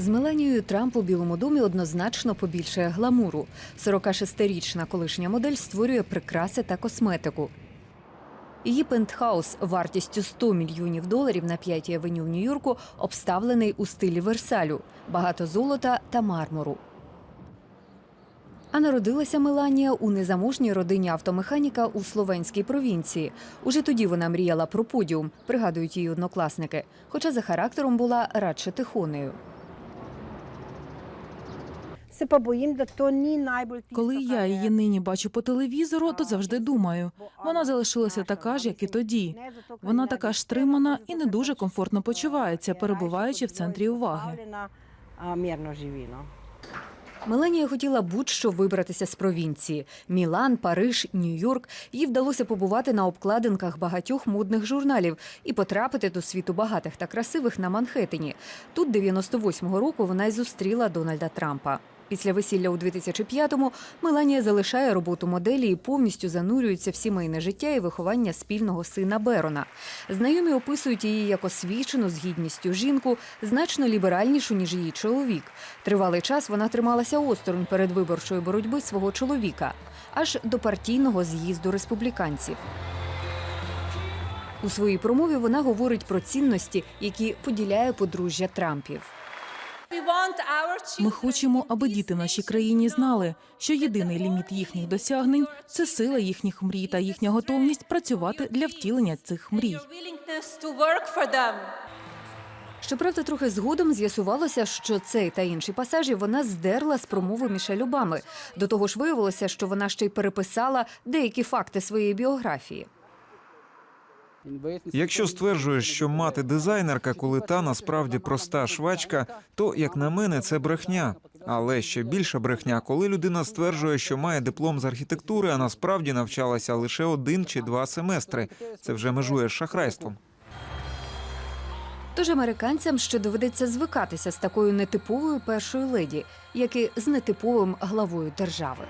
З Меланією Трамп у Білому домі однозначно побільшає гламуру. 46-річна колишня модель створює прикраси та косметику. Її пентхаус вартістю 100 мільйонів доларів на 5-й авеню в Нью-Йорку обставлений у стилі Версалю, багато золота та мармуру. А народилася Меланія у незаможній родині автомеханіка у словенській провінції. Уже тоді вона мріяла про подіум, пригадують її однокласники, хоча за характером була радше тихонею. Коли я її нині бачу по телевізору, то завжди думаю, вона залишилася така ж, як і тоді. Вона така ж стримана і не дуже комфортно почувається, перебуваючи в центрі уваги. ну. Меланія хотіла будь-що вибратися з провінції: Мілан, Париж, Нью-Йорк. Їй вдалося побувати на обкладинках багатьох модних журналів і потрапити до світу багатих та красивих на Манхеттені. Тут 98-го року вона й зустріла Дональда Трампа. Після весілля у 2005-му Меланія залишає роботу моделі і повністю занурюється в сімейне життя і виховання спільного сина Берона. Знайомі описують її як освічену з гідністю жінку, значно ліберальнішу ніж її чоловік. Тривалий час вона трималася осторонь передвиборчої боротьби свого чоловіка, аж до партійного з'їзду республіканців. У своїй промові вона говорить про цінності, які поділяє подружжя Трампів. Ми хочемо, аби діти нашій країні знали, що єдиний ліміт їхніх досягнень це сила їхніх мрій та їхня готовність працювати для втілення цих мрій. Щоправда, трохи згодом з'ясувалося, що цей та інші пасажі вона здерла з промови Мішель Обами. До того ж, виявилося, що вона ще й переписала деякі факти своєї біографії. Якщо стверджуєш, що мати дизайнерка, коли та насправді проста швачка, то як на мене, це брехня. Але ще більша брехня, коли людина стверджує, що має диплом з архітектури, а насправді навчалася лише один чи два семестри. Це вже межує з шахрайством. Тож американцям ще доведеться звикатися з такою нетиповою першою леді, як і з нетиповим главою держави.